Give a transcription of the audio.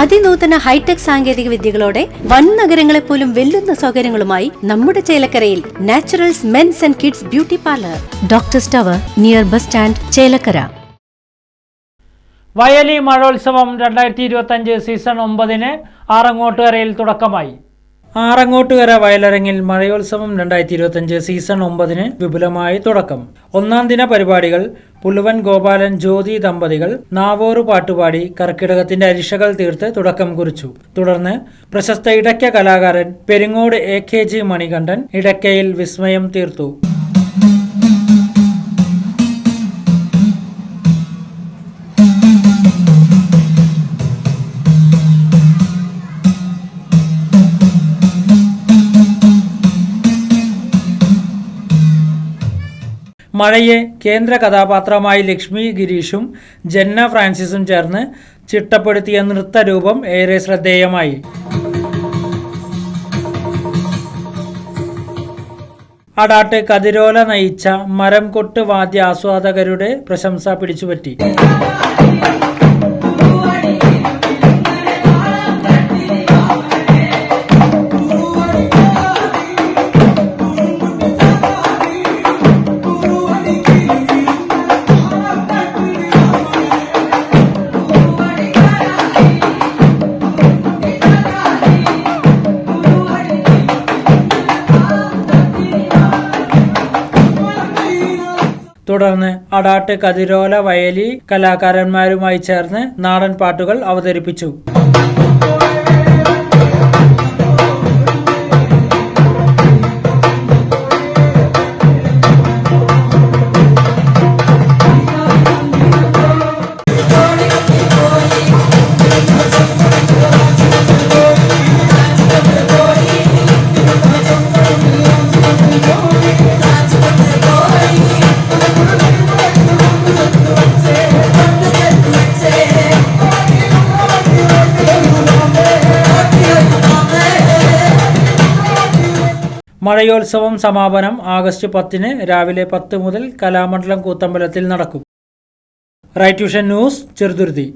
അതിനൂതന hi tech സാങ്കേതിക വിദ്യകളോടെ വൻ നഗരങ്ങളെ പോലും വെല്ലുന്ന സൗകര്യങ്ങളുമായി നമ്മുടെ ചേലക്കരയിൽ Naturals men's and kids beauty parlour. Doctor tower near bus stand Chelakkara. Vayali മഴോത്സവം രണ്ടായിരത്തി ഇരുപത്തി സീസൺ ഒമ്പതിന് ആറങ്ങോട്ടുകരയിൽ തുടക്കമായി. ആറങ്ങോട്ടുകര വയലരങ്ങിൽ മഴയോത്സവം രണ്ടായിരത്തി ഇരുപത്തഞ്ച് സീസൺ ഒമ്പതിന് വിപുലമായി തുടക്കം. ഒന്നാം ദിന പരിപാടികൾ പുലുവൻ ഗോപാലൻ ജ്യോതി ദമ്പതികൾ നാവോറു പാട്ടുപാടി കർക്കിടകത്തിന്റെ അരിശകൾ തീർത്ത് തുടക്കം കുറിച്ചു. തുടർന്ന് പ്രശസ്ത ഇടയ്ക്ക കലാകാരൻ Peringode A K G Manikandan ഇടയ്ക്കയിൽ വിസ്മയം തീർത്തു. മഴയെ കേന്ദ്ര കഥാപാത്രമായി ലക്ഷ്മി ഗിരീഷും ജന്ന ഫ്രാൻസിസും ചേർന്ന് ചിട്ടപ്പെടുത്തിയ നൃത്തരൂപം ഏറെ ശ്രദ്ധേയമായി. അടാട്ട് കതിരോല നയിച്ച മരം കൊട്ട് വാദ്യ ആസ്വാദകരുടെ പ്രശംസ പിടിച്ചുപറ്റി. തുടർന്ന് അടാട്ട് കതിരോല വയലി കലാകാരന്മാരുമായി ചേർന്ന് നാടൻ പാട്ടുകൾ അവതരിപ്പിച്ചു. മഴയോത്സവം സമാപനം ആഗസ്റ്റ് പത്തിന് രാവിലെ പത്ത് മുതൽ കലാമണ്ഡലം കൂത്തമ്പലത്തിൽ നടക്കും. Right tuition news Cheruthuruthy.